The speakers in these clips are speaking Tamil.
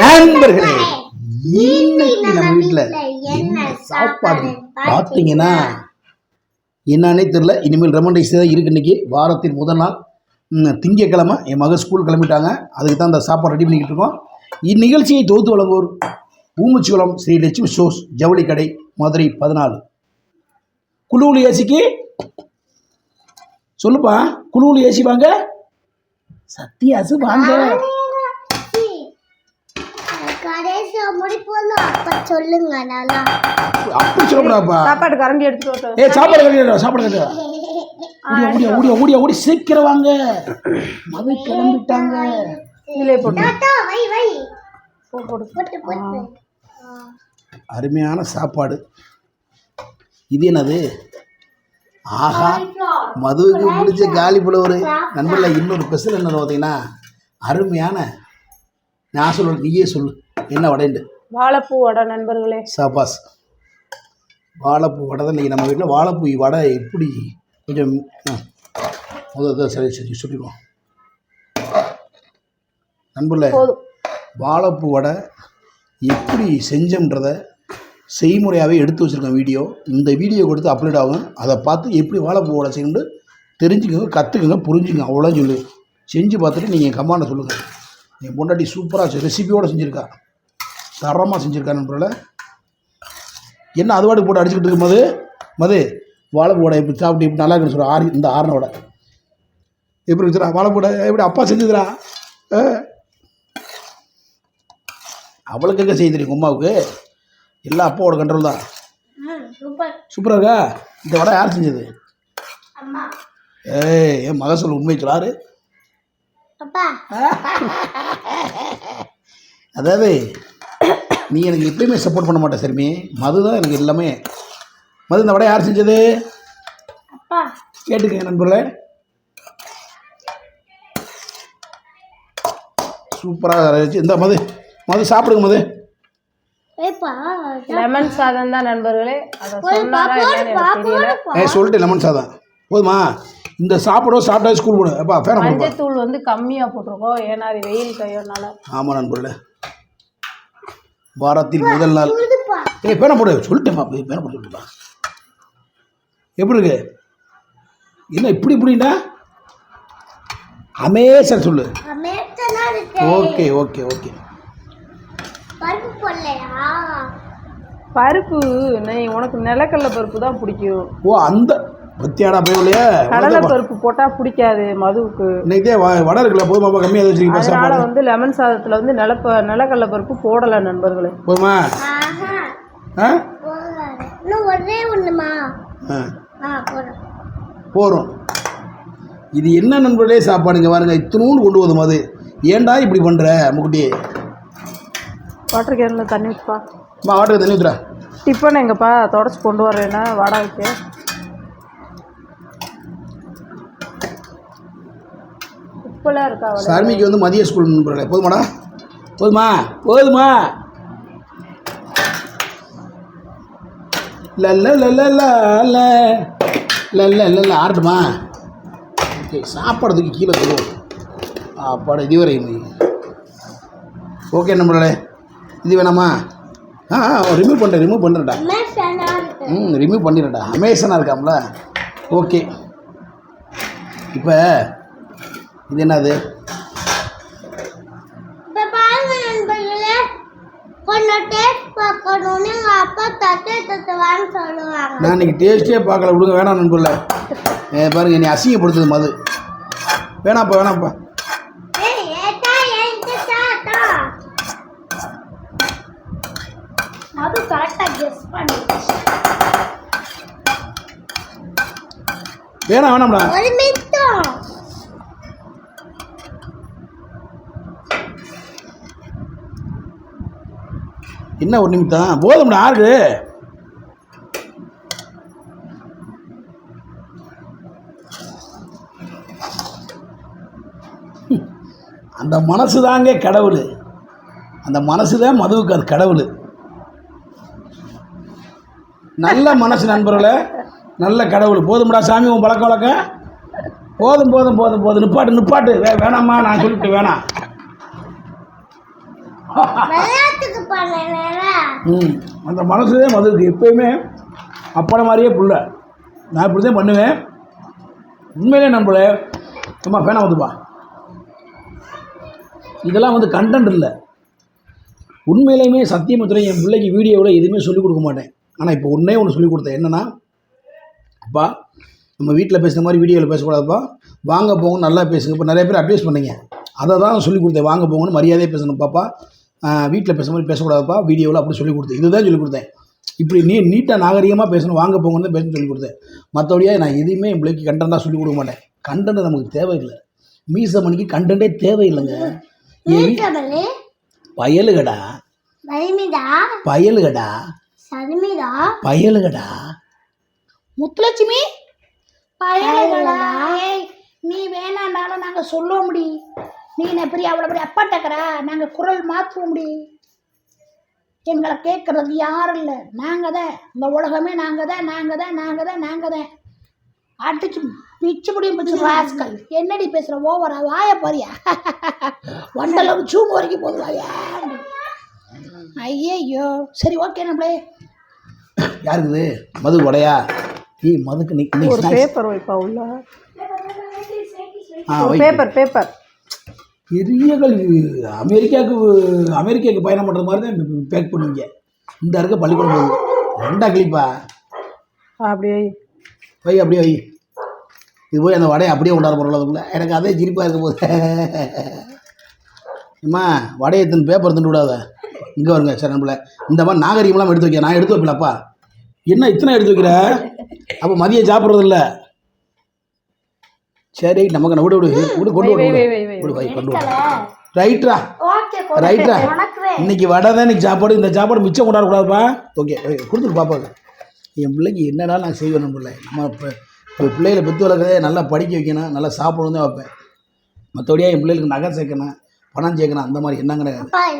நண்பர்களே இன்னைக்கு நம்ம வீட்டில் என்ன சாப்பாடு பார்த்தீங்கன்னா என்னன்னே தெரில இனிமேல் ரெமண்டைஸ் தான் இருக்கு இன்னைக்கு. வாரத்தின் முதல் நாள். ம், திங்கட்கிழமை என் மக ஸ்கூல் கிளம்பிட்டாங்க. அதுக்கு தான் இந்த சாப்பாடு ரெடி பண்ணிக்கிட்டு இருக்கோம். இந்நிகழ்ச்சியை தொகுத்து வழங்குவோர் ஊமுச்சிக்குளம் ஸ்ரீ லட்சுமி ஸ்டோர்ஸ் ஜவுளி கடை மதுரை பதினாலு. குழுவில் ஏசிக்கு? சொல்லுப்பா குழுவில் ஏசி வாங்க சத்யாசு வாங்க கடைசியா முடிப்போம் அப்ப சொல்லுங்க நல்லா அப்படி சொல்லக்கூடாதுப்பா. சாப்பாடு கரண்டி எடுத்துட்டு சாப்பாடு கட்டிடா ஓடியா ஓடியா ஓடியா ஓடியா ஓடி சீக்கிரம் வாங்க. மது கிளம்பிட்டாங்க. போட்டு. வை வை. அருமையான சாப்பாடு. இது என்னது? ஆஹா மதுவுக்கு பிடிச்ச காலி புலவர். நண்பர்ல இன்னொரு ஸ்பெஷல் என்ன பார்த்தீங்கன்னா அருமையான நான் சொல்ல நீயே சொல்லு. என்ன வடைண்டு வாழைப்பூ வடை நண்பர்களே. சாப்பாஸ் வாழைப்பூ வடை தான் இன்றைக்கி நம்ம வீட்டில் வாழைப்பூ வடை எப்படி? கொஞ்சம் ஆ, முதல்ல சரி சரி சொல்லிடுவோம் நண்பர்களே வாழைப்பூ வடை எப்படி செஞ்சோன்றத செய்முறையாகவே எடுத்து வச்சுருக்கேன் வீடியோ. இந்த வீடியோ கொடுத்து அப்லோட் ஆகும். அதை பார்த்து எப்படி வாழைப்பூ வடை செய்யணும்னு தெரிஞ்சுக்கோங்க கற்றுக்குங்க புரிஞ்சுங்க அவ்வளோ சொல்லு. செஞ்சு பார்த்துட்டு நீங்கள் கமாண்டை சொல்லுங்கள் என் பொண்டாட்டி சூப்பராக ரெசிபியோடு செஞ்சுருக்கா. தரமாக செஞ்சுருக்கா நண்பர்களே. என்ன அது வாடி போட்டு அடிச்சுக்கிட்டு இருக்கும் மது? வாழைப்பூ வடை இப்படி சாப்பிட்டு இப்படி நல்லா இருக்குன்னு சொல்கிறா ஆறு இந்த வடை. எப்படி வச்சுரா வாழைப்பூ வடை எப்படி அப்பா செஞ்சுதுரா அவளுக்கு எங்கே செய்ய தெரியும் உமாவுக்கு? எல்லாம் அப்பாவோட கண்ட்ரோல் தான். சூப்பர் சூப்பராக இருக்கா? இந்த வடை யார் செஞ்சது? ஏய் என் மக சொல்ல உண்மை சொல்லாரு. அதாவது நீ எனக்கு எப்பயுமே சப்போர்ட் பண்ண மாட்டே சரிமே. மது தான் எனக்கு எல்லாமே. மது இந்த வடை யார் செஞ்சது? அப்பா. கேட்டுக்கங்க நண்பர்களே. சூப்பராக வச்சு இந்த மது. மது சாப்பிடுங்க மது. ஏப்பா லெமன் சாதம் தான் நண்பர்களே. ஏ சொல்லிட்டு லெமன் சாதம். போதுமா? இந்த சாப்பிடும் சாப்பிட்டா ஸ்கூல் போடு. அப்பா ஃபேனை வந்து கம்மியா போட்டிருக்கோம். ஏன்னா அது வெயில் கையோனால ஆமாம் நண்பர்களே. வாரத்தின் முதல் நாள். ஏய் பேனை போடு. சொல்லிட்டேம்மா போய் பேனை போட்டு சொல்லிட்டுப்பா எப்படி இருக்கு? என்ன இப்படி இப்படின்னா? அமேசர் சொல்லு. Okay okay okay. பருப்பு நீ உனக்கு நிலக்கடலை பருப்பு தான் பிடிக்கும். ஓ அந்த பத்தியாடா போய் கடலை பருப்பு போட்டா பிடிக்காது மதுவுக்கு. இன்னைக்கே வ- வடை இருக்குல்ல போதுமாப்பா கம்மியாக வச்சுருக்கீங்க அதனால வந்து லெமன் சாதத்துல வந்து நிலப்ப நிலக்கடலை பருப்பு போடலை நண்பர்களே. போதுமா? ஆஹா. ஆ? ஒரே போதும். போகிறோம் இது என்ன நண்பர்களே சாப்பாடுங்க பாருங்க இத்தனூண்டு கொண்டு போதும் அது. ஏன்டா இப்படி பண்ணுற முக்குட்டி? வாட்டர் கேனில் தண்ணி ஊற்றுப்பா அம்மா வாட்டர் தண்ணி ஊத்துறா டிஃபன் எங்கப்பா தொடச்சி கொண்டு வரேன்னா வாடகைக்கு. உப்புலாம் இருக்கா அவளை சார்மிக்கு வந்து மதிய ஸ்கூல் நண்பர்களே போதுமாடா போதுமா போதுமா லல்ல ஆரட்டுமா ஓகே சாப்பாடுறதுக்கு கீழே தருவோம் அப்பாட இதுவரை ஓகே நண்பர்களே இது வேணாமா ஆ ரிமூவ் பண்ணுறேன் ரிமூவ் பண்ணுறேன்டா ம் ரிமூவ் பண்ணிடுறேன்டா அமேசனாக இருக்காம்ல ஓகே இப்போ இது என்னது? நான் இன்னைக்கு டேஸ்ட்டே பார்க்கல. விடுங்க வேணாம் நண்பர்ல பாருங்க நீ அசிங்கப்படுத்துது மது. வேணாம்ப்பா வேணாம்ப்பா. ஏய் ஏட்டா என்கிட்ட தாத்தா அது கரெக்டா கெஸ் பண்ணி வேணாம் வேணாம்டா. ஒரு மித்தம் என்ன ஒரு நிமித்தம்? போதும்டா ஆறு. அந்த மனசு தாங்க கடவுள். அந்த மனசு தான் மதுவுக்கு அது கடவுள். நல்ல மனசு நண்பர்களே நல்ல கடவுள். போதும்டா சாமி உன் பழக்க வழக்கம்? போதும் போதும் போதும் போதும். நிப்பாட்டு நிப்பாட்டு. வே வேணாம்மா நான் சொல்லிட்டு வேணாம். ம் அந்த தான் மதுருக்கு எப்பயுமே அப்பனை மாதிரியே புள்ள. நான் இப்படி தான் பண்ணுவேன். உண்மையிலே நம்மள சும்மா ஃபேனாக வந்துப்பா இதெல்லாம் வந்து கண்டென்ட் இல்லை. உண்மையிலேயுமே சத்தியமுத்திரை என் பிள்ளைக்கு வீடியோவில் எதுவுமே சொல்லிக் கொடுக்க மாட்டேன். ஆனால் இப்போ ஒன்றே ஒன்று சொல்லிக் கொடுத்தேன். என்னென்னா அப்பா நம்ம வீட்டில் பேசுகிற மாதிரி வீடியோவில் பேசக்கூடாதுப்பா. வாங்க போங்க நல்லா பேசுங்க. இப்போ நிறைய பேர் அட்வைஸ் பண்ணீங்க. அதை தான் நான் சொல்லிக் கொடுத்தேன். வாங்க போங்கன்னு மரியாதையாக பேசணும் பாப்பா. வீட்டில் பேசுகிற மாதிரி பேசக்கூடாதுப்பா வீடியோவில் அப்படி சொல்லிக் கொடுத்தேன். இதுதான் சொல்லிக் கொடுத்தேன். இப்படி நீ நீட்டாக நாகரிகமாக பேசணும் வாங்க போங்கன்னு தான் பேசணும்னு சொல்லிக் கொடுத்தேன். மற்றபடியாக நான் எதுவுமே என் பிள்ளைக்கு கண்டென்ட்டாக சொல்லிக் கொடுக்க மாட்டேன். கண்டென்ட் நமக்கு தேவையில்லை. மீச மணிக்கு கண்டென்ட்டே தேவையில்லைங்க. பயலுகடா. பயலுகடா. சதுமிதா பயலுகடா. முத்துலட்சுமி? பயலுகளா? ஏய், நீ வேணாண்டாலும் நாங்க சொல்ல முடி நீ என்ன பெரிய அவ்வளோ பெரிய அப்பா டக்கரா நாங்க குரல் மாற்ற முடி எங்களை கேட்கறது யாரும் இல்லை. நாங்கள் தான் இந்த உலகமே நாங்கள் தான் நாங்கள் தான் நாங்கள் தான் நாங்கள் தான் அடிச்சு பிச்சு முடியும் பிச்சு ராஸ்கல். என்னடி பேசுகிற ஓவரா? வாய பாரியா. வண்டளவு சூம்பு வரைக்கும் போகுது. வாயா. ஐயையோ. சரி ஓகே நம்மளே யாருக்குது? மது உடையா? ஏய் மதுக்கு நீ நீ ஒரு பேப்பர் வைப்பா உள்ள. பேப்பர் பேப்பர் பெரிய கல்வி அமெரிக்காவுக்கு அமெரிக்காவுக்கு பயணம் பண்ணுற மாதிரி தான் பேக் பண்ணுவீங்க. இந்த இருக்க பள்ளிக்கூடம் போகுது. ரெண்டா கிளிப்பா? அப்படியே வை. அப்படியே வை. இது போய் அந்த வடையை அப்படியே கொண்டாட போகிறோம் அதுக்குள்ள. எனக்கு அதே சிரிப்பாக இருக்க போது. அம்மா வடையை தின்னு பேப்பர் தின்னு விடாத. இங்கே வருங்க சரி நம்மள இந்த மாதிரி நாகரிகம்லாம் எடுத்து வைக்க நான் எடுத்து வைப்பலப்பா என்ன இத்தனை எடுத்து வைக்கிற? அப்போ மதியம் சாப்பிட்றது இல்லை சரி நமக்கு விடு விடு. விடு கொண்டு விடு விடு. வை கொண்டு விடு. ரைட்ரா? ரைட்டா இன்னைக்கு வடை தான் இன்னைக்கு சாப்பாடு. இந்த சாப்பாடு மிச்சம் கொண்டாடக்கூடாதுப்பா ஓகே கொடுத்துரு பாப்பாவுக்கு என் பிள்ளைக்கு என்னடாலும் நான் செய்வேன் பிள்ளை? நம்ம இப்போ பிள்ளைகளை பெற்று வளர்க்கறதே நல்லா படிக்க வைக்கணும் நல்லா சாப்பிடணும் தான் வைப்பேன். மற்றபடியாக என் பிள்ளைகளுக்கு நகை சேர்க்கணும் பணம் சேர்க்கணும் அந்த மாதிரி என்ன கிடையாது. வை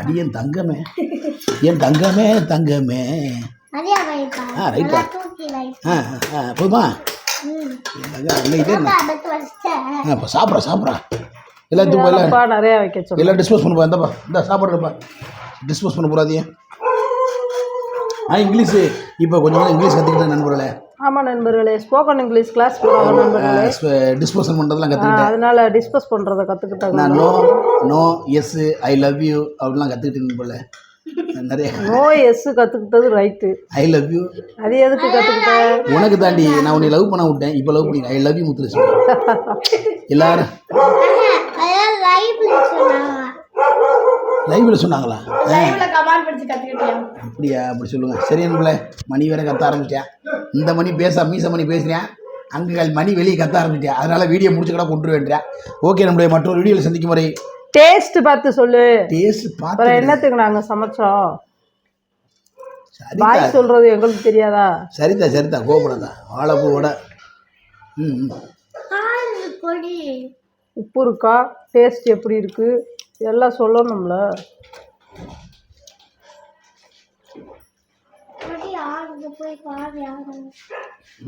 அடியன் தங்கமே. என் தங்கமே தங்கமே. ஆ, ரைட்டா. ஆ ஆ போதுமா? இப்போ சாப்பிட்றா சாப்பிட்றா. எல்லாத்தையும் எல்லாம் நிறைய வைக்க எல்லாம் டிஸ்போஸ் பண்ண இந்தப்பா இந்த சாப்பாடுப்பா டிஸ்போஸ் பண்ண போடாதீங்க ஆ இங்கிலீஷு. இப்போ கொஞ்சம் இங்கிலீஷ் கற்றுக்கிட்டேன் நண்பர்களே. ஆமா நண்பர்களே. ஸ்போக்கன் இங்கிலீஷ் கிளாஸ் டிஸ்போசல் பண்ணுறதுலாம் கற்றுக்கிட்டேன் அதனால டிஸ்கஸ் பண்றத கத்துக்கிட்டாங்க நான் no no yes I love you அப்படிலாம் கற்றுக்கிட்டேன் நண்பர்களே. நிறைய. நோ எஸ் கத்துக்கிட்டது ரைட்டு ஐ லவ் யூ அது எதுக்கு கத்துக்கிட்ட? உனக்கு தாண்டி நான் உன்னை லவ் பண்ண விட்டேன். இப்போ லவ் பண்ணி ஐ லவ் யூ முத்துலட்சுமி. எல்லாரும். லைவ்ல சொன்னாங்க லைவில் சொன்னாங்களா கற்றுக்கிட்டேன் அப்படியா அப்படி சொல்லுங்கள் சரி நண்பர்களே மணி வேற கத்த ஆரம்பிச்சிட்டேன் இந்த மணி பேச மீச மணி பேசுகிறேன் அங்கே மணி வெளியே கத்த ஆரம்பிச்சிட்டேன் அதனால் வீடியோ முடிச்சு கூட கொண்டு வேண்டியேன் ஓகே நம்மளுடைய மற்றொரு வீடியோவில் சந்திக்கும் வரை டேஸ்ட் பார்த்து சொல்லு. டேஸ்ட் பார்த்து என்னத்துக்கு நாங்க சமைச்சோம்? சரிதா. பாய் சொல்றது எங்களுக்கு தெரியாதா? சரிதா சரிதா. கோபுரதா வாழைப்பூவோட உப்பு இருக்கா? டேஸ்ட் எப்படி இருக்கு? எல்லாம் சொல்லணும்ல.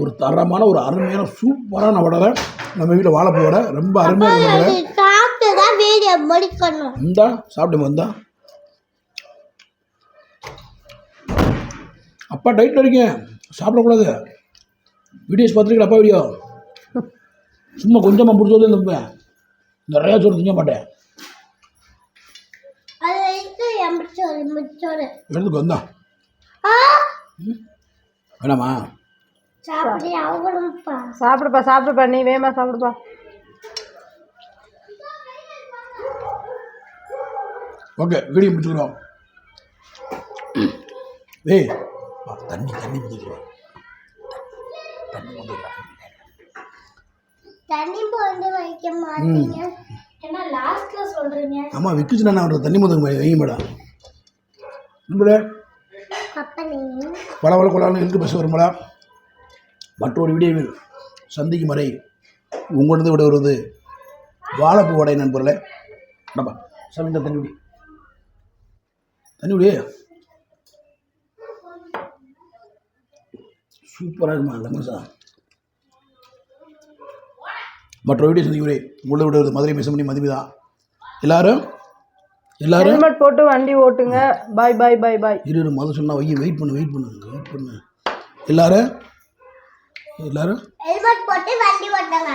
ஒரு தரமான ஒரு அருமையான சூப்பரான வடை நம்ம வீட்டில் வாழைப்பூ வடை. ரொம்ப அருமையாக இருக்கிற இது சாப்பிட்டு தான் வீடியோ முடிக்கணும். இந்தா சாப்பிட்டு வந்தா அப்பா டைட்டில் இருக்கேன் சாப்பிடக்கூடாது. வீடியோஸ் பார்த்துருக்கீங்களா அப்பா வீடியோ சும்மா கொஞ்சமாக பிடிச்சது இருப்பேன் நிறையா சோறு திங்க மாட்டேன். எடுத்துக்கு வந்தா ஆ? வேணாமா? சாப்பிடுப்பா சாப்பிடுப்பா நீ வேமா சாப்பிடுப்பா. Okay video முடிச்சுக்கிறோம். ஏய் வா, தண்ணி தண்ணி முடிச்சுக்கிறோம் தண்ணி முடிச்சுக்கிறோம் தண்ணி போட்டு வைக்க மாட்டீங்க. என்ன லாஸ்ட்ல சொல்றீங்க. நான் தண்ணி முதுகு வைங்க மேடம். நண்பரே பல பல கொள்ளாலும் பேச மற்றொரு வீடியோவில் சந்திக்கும் வரை உங்களிடம் விட வருவது வாழைப்பூ வடை நண்பர்களே. டப்பா சொல்லுங்க தண்ணி விடி தண்ணி விடி சூப்பராக இருக்குமா லெமன் சாதம் மற்ற வீடியோ சந்திக்கும் வரை உங்களை விட வருவது மதுரை மிசமணி மதுமிதா. எல்லாரும்? எல்லாரும்? ஹெல்மெட் போட்டு வண்டி ஓட்டுங்க. பாய் பாய் பாய் பாய் இரு இரு மொதல் சொன்னா வைய வெயிட் பண்ணு வெயிட் பண்ணு வெயிட் பண்ணு. எல்லாரும்? எல்லாரும்? ஹெல்மெட் போட்டு வண்டி ஓட்டுங்க